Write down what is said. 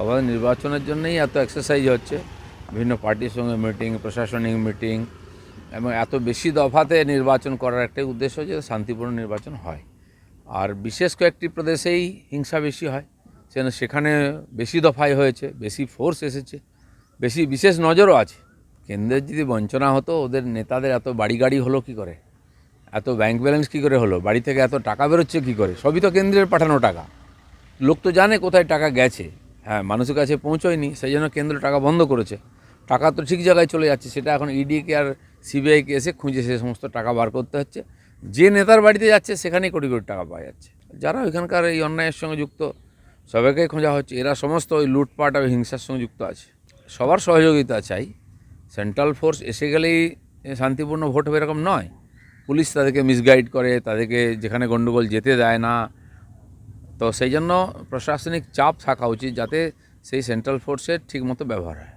আবার নির্বাচনের জন্যই এত এক্সারসাইজ হচ্ছে। বিভিন্ন পার্টির সঙ্গে মিটিং প্রশাসনিক মিটিং এবং এত বেশি দফাতে নির্বাচন করার একটাই উদ্দেশ্য যে শান্তিপূর্ণ নির্বাচন হয়। আর বিশেষ কয়েকটি প্রদেশেই হিংসা বেশি হয় সেজন্য সেখানে বেশি দফায় হয়েছে, বেশি ফোর্স এসেছে, বেশি বিশেষ নজরও আছে। কেন্দ্রের যদি বঞ্চনা হতো, ওদের নেতাদের এত বাড়ি গাড়ি হলো কি করে? এত ব্যাংক ব্যালেন্স কী করে হলো? বাড়ি থেকে এত টাকা বেরোচ্ছে কী করে? সবই তো কেন্দ্রের পাঠানো টাকা। লোক তো জানে কোথায় টাকা গেছে। হ্যাঁ মানুষের কাছে পৌঁছয়নি, সেই জন্য কেন্দ্র টাকা বন্ধ করেছে। টাকা তো ঠিক জায়গায় চলে যাচ্ছে, সেটা এখন ইডিকে আর সিবিআইকে এসে খুঁজে সে সমস্ত টাকা বার করতে হচ্ছে। যে নেতার বাড়িতে যাচ্ছে, সেখানেই কোটি কোটি টাকা পাওয়া যাচ্ছে। যারা ওইখানকার এই অন্যায়ের সঙ্গে যুক্ত, সবাইকেই খোঁজা হচ্ছে। এরা সমস্ত ওই লুটপাট আর হিংসার সঙ্গে যুক্ত আছে। সবার সহযোগিতা চাই। সেন্ট্রাল ফোর্স এসে গেলেই শান্তিপূর্ণ ভোট হবে এরকম নয়। পুলিশ তাদেরকে মিসগাইড করে, তাদেরকে যেখানে গণ্ডগোল যেতে দেয় না তো সেই জন্য প্রশাসনিক চাপ থাকা উচিত যাতে সেই সেন্ট্রাল ফোর্সের ঠিকমতো ব্যবহার হয়।